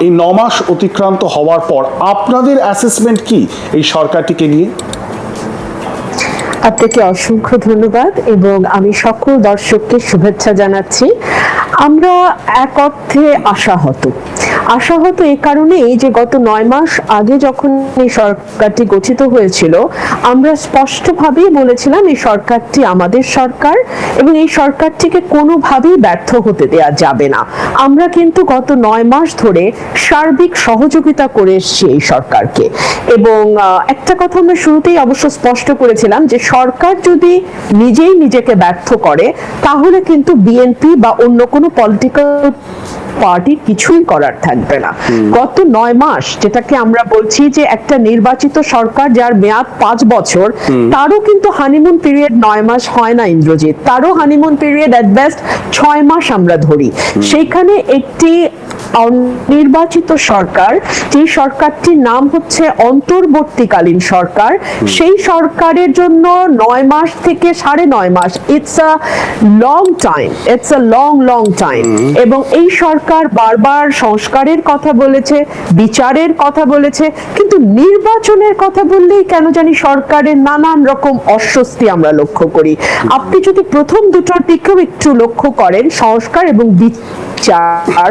এই নমাস মাস অতিক্রান্ত হওয়ার পর আপনাদের অ্যাসেসমেন্ট কি এই সরকারটিকে নিয়ে? আপনাকে অসংখ্য ধন্যবাদ এবং আমি সকল দর্শককে শুভেচ্ছা জানাচ্ছি। আমরা এক অর্থে আশাহত। আশাহত এই কারণেই যে গত নয় মাস আগে যখন এই সরকারটি গঠিত হয়েছিল, আমরা স্পষ্টভাবেই বলেছিলাম এই সরকারটি আমাদের সরকার এবং এই সরকারটিকে কোনোভাবেই ব্যর্থ হতে দেয়া যাবে না। আমরা কিন্তু গত নয় মাস ধরে সার্বিক সহযোগিতা করে এসেছি এই সরকারকে। এবং একটা কথা আমরা শুরুতেই অবশ্য স্পষ্ট করেছিলাম যে সরকার যদি নিজেই নিজেকে ব্যর্থ করে তাহলে কিন্তু বিএনপি বা অন্য কোনো পলিটিক্যাল পার্টির কিছুই করার থাকবে না। গত নয় মাস যেটাকে আমরা বলছি যে একটা নির্বাচিত সরকার যার মেয়াদ পাঁচ বছর তারও কিন্তু হানিমুন পিরিয়ড নয় মাস হয় না ইন্দ্রজিৎ। তারও হানিমুন পিরিয়ড অ্যাট বেস্ট ছয় মাস আমরা ধরি। সেইখানে একটি নির্বাচিত সরকার যে সরকারটির নাম হচ্ছে অন্তর্বর্তীকালীন সরকার সেই সরকারের জন্য নয় মাস থেকে সাড়ে নয় মাস it's a long time it's a long long time এবং এই সরকার বারবার সংস্কারের কথা বলেছে বিচারের কথা বলেছে কিন্তু নির্বাচনের কথা বললেই কেন জানি সরকারের নানান রকম অস্বস্তি আমরা লক্ষ্য করি। আপনি যদি প্রথম দুটোর দিকেও একটু লক্ষ্য করেন সংস্কার এবং বিচার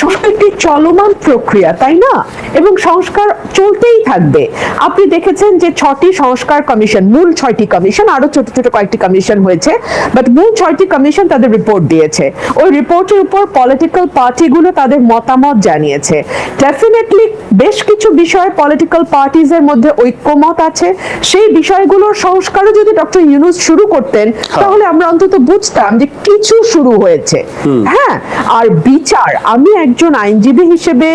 সংস্কার একটি চলমান প্রক্রিয়া তাই না? এবং সংস্কার চলতেই থাকবে। আপনি দেখেছেন যে ছটি সংস্কার কমিশন মূল ছয়টি কমিশন আরও ছোট ছোট কয়েকটি কমিশন হয়েছে বাট মূল ছয়টি কমিশন তাদের রিপোর্ট দিয়েছে। ওই রিপোর্টের উপর পলিটিক্যাল পার্টিগুলো তাদের মতামত জানিয়েছে। ডেফিনেটলি বেশ কিছু বিষয়ে পলিটিক্যাল পার্টিজ এর মধ্যে ঐক্যমত আছে। সেই বিষয়গুলোর সংস্কারও যদি ডক্টর ইউনুস শুরু করতেন তাহলে আমরা অন্তত বুঝতাম যে কিছু শুরু হয়েছে। হ্যাঁ আর বিচার আমি একজন আইনজীবী হিসেবে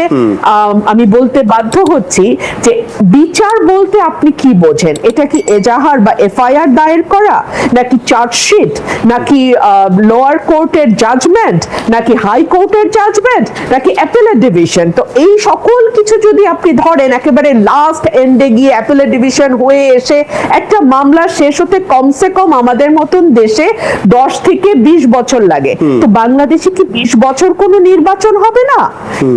আমি বলতে বাধ্য হচ্ছি যে বিচার বলতে আপনি কি বোঝেন? এটা কি এজাহার বা এফআইআর দায়ের করা? নাকি চার্জশিট? নাকি লোয়ার কোর্টের জাজমেন্ট নাকি হাই কোর্টের জাজমেন্ট নাকি অ্যাপেলের ডিভিশন তো এই সকল কিছু যদি আপনি ধরেন একেবারে লাস্ট এন্ডে গিয়ে অ্যাপেলের ডিভিশন হয়ে এসে একটা মামলা শেষ হতে কমসে কম আমাদের মতন দেশে দশ থেকে বিশ বছর লাগে। তো বাংলাদেশে কি বিশ বছর কোনো নির্বাচন হবে? না?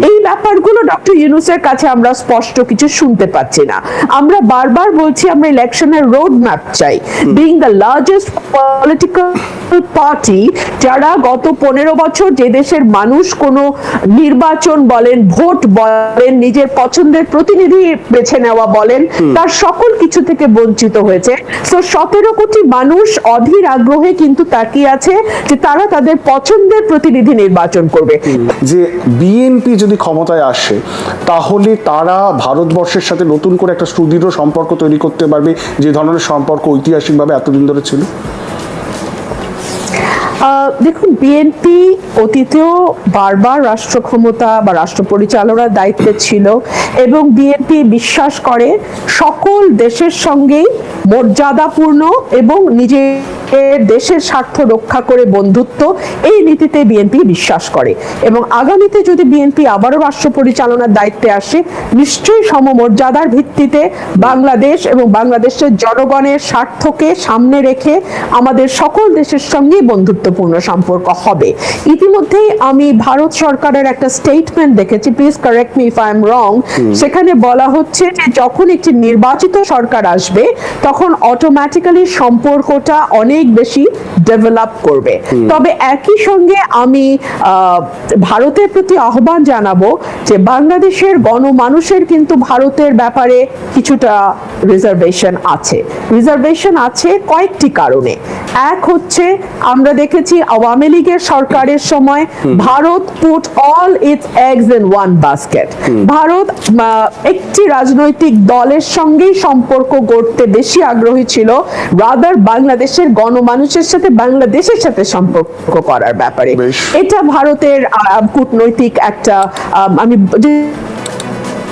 এই ব্যাপারগুলো ডক্টর ইউনুসের কাছে আমরা স্পষ্ট কিছু শুনতে পাচ্ছি না। আমরা বারবার বলছি আমরা ইলেকশনের রোড ম্যাপ চাই। Being the largest political party যারা গত পনেরো বছর যে দেশের মানুষ কোনো নির্বাচন বলেন ভোট বলেন নিজের পছন্দের প্রতিনিধি বেছে নেওয়া বলেন তার সকল কিছু থেকে বঞ্চিত হয়েছে। তো সতেরো কোটি মানুষ অধীর আগ্রহে কিন্তু তাকিয়ে আছে যে তারা তাদের পছন্দের প্রতিনিধি নির্বাচন করবে। যে বিএনপি যদি ক্ষমতায় আসে তাহলে তারা ভারতবর্ষের সাথে নতুন করে একটা সুদৃঢ় সম্পর্ক তৈরি করতে পারবে যে ধরনের সম্পর্ক ঐতিহাসিকভাবে এতদিন ধরে ছিল। দেখুন বিএনপি অতীতেও বারবার রাষ্ট্র ক্ষমতা বা রাষ্ট্র পরিচালনার দায়িত্বে ছিল এবং বিএনপি বিশ্বাস করে সকল দেশের সঙ্গেই মর্যাদাপূর্ণ এবং নিজের দেশের স্বার্থ রক্ষা করে বন্ধুত্ব, এই নীতিতে বিএনপি বিশ্বাস করে। এবং আগামীতে যদি বিএনপি আবারও রাষ্ট্র পরিচালনার দায়িত্বে আসে, নিশ্চয়ই সমমর্যাদার ভিত্তিতে বাংলাদেশ এবং বাংলাদেশের জনগণের স্বার্থকে সামনে রেখে আমাদের সকল দেশের সঙ্গে বন্ধুত্বপূর্ণ সম্পর্ক হবে। ইতিমধ্যেই আমি ভারত সরকারের একটা স্টেটমেন্ট দেখেছি please correct me if I am wrong সেখানে বলা হচ্ছে যে যখন একটি নির্বাচিত সরকার আসবে তখন অটোমেটিক্যালি সম্পর্কটা অনেক বেশি ডেভেলপ করবে। তবে একই সঙ্গে আমি ভারতের প্রতি আহ্বান জানাব যে বাংলাদেশের গণমানুষের কিন্তু ভারতের ব্যাপারে কিছুটা রিজার্ভেশন আছে। রিজার্ভেশন আছে কয়েকটি কারণে। এক হচ্ছে আমরা দেখেছি আওয়ামী লীগের সরকারের সময় Bharat put all its eggs in one basket Bharat একটি রাজনৈতিক দলের সঙ্গেই সম্পর্ক গড়তে বেশি আগ্রহী ছিল। রাদার বাংলাদেশের গণমানুষের সাথে বাংলাদেশের সাথে সম্পর্ক করার ব্যাপারে। এটা ভারতের কূটনৈতিক একটা আমি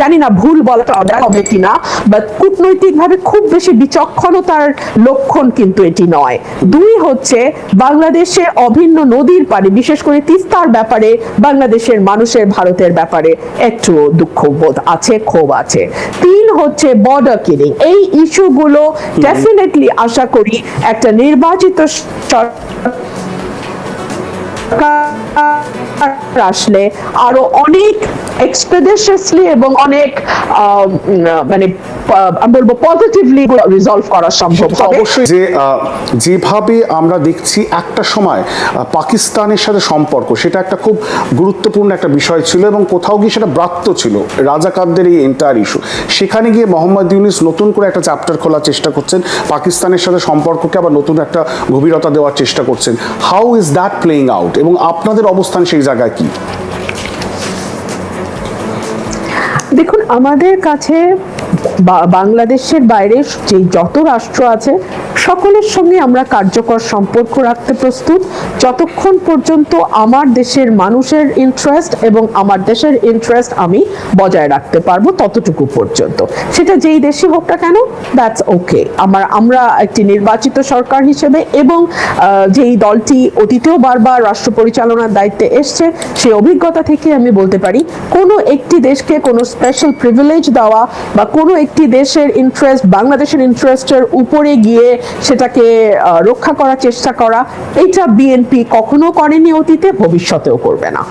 জানি না ভুল বলাটা অর্ডার হবে কিনা বাট কূটনৈতিক ভাবে খুব বেশি বিচক্ষণতার লক্ষণ কিন্তু এটি নয়। দুই হচ্ছে, বাংলাদেশে অভিন্ন নদীর পারে বিশেষ করে তিস্তার ব্যাপারে, বাংলাদেশের মানুষের ভারতের ব্যাপারে একটু দুঃখবোধ আছে, ক্ষোভ আছে। তিন হচ্ছে বর্ডার কিলিং এই ইস্যুগুলো ডেফিনেটলি আশা করি একটা নির্বাচিত সরকার আসলে আরও অনেক এক্সপেডিশিয়াসলি এবং অনেক মানে আমি বলব পজিটিভলি রিজলভ করা সম্ভব হবে। অবশ্যই যে যেভাবে আমরা দেখছি একটা সময় পাকিস্তানের সাথে সম্পর্ক সেটা একটা খুব গুরুত্বপূর্ণ একটা বিষয় ছিল এবং কোথাও গিয়ে সেটা ব্রাত্য ছিল রাজাকারদের এই এন্টায়ার ইস্যু সেখানে গিয়ে মোহাম্মদ ইউনিস নতুন করে একটা চ্যাপ্টার খোলার চেষ্টা করছেন পাকিস্তানের সাথে সম্পর্ককে আবার নতুন একটা গভীরতা দেওয়ার চেষ্টা করছেন। How is that playing out এবং আপনাদের অবস্থান সেই জায়গায় দেখুন আমাদের কাছে বাংলাদেশের বাইরে যে যত রাষ্ট্র আছে সকলের সঙ্গে আমরা কার্যকর সম্পর্ক রাখতে প্রস্তুত। যতক্ষণ পর্যন্ত আমার দেশের মানুষের ইন্টারেস্ট এবং আমার দেশের ইন্টারেস্ট আমি বজায় রাখতে পারব ততটুকু পর্যন্ত। সেটা যেই দেশই হোক না কেন দ্যাটস ওকে আমার, আমরা একটি নির্বাচিত সরকার হিসেবে এবং যেই দলটি অতীতেও বারবার রাষ্ট্র পরিচালনার দায়িত্বে এসছে, সেই অভিজ্ঞতা থেকে আমি বলতে পারি, কোনো একটি দেশকে কোনো স্পেশাল প্রিভিলেজ দেওয়া বা কোনো একটি দেশের ইন্টারেস্ট বাংলাদেশের ইন্টারেস্টের উপরে গিয়ে সেটাকে রক্ষা করার চেষ্টা করা। এটা বিএনপি কখনো করেনি অতীতে ভবিষ্যতেও করবে না।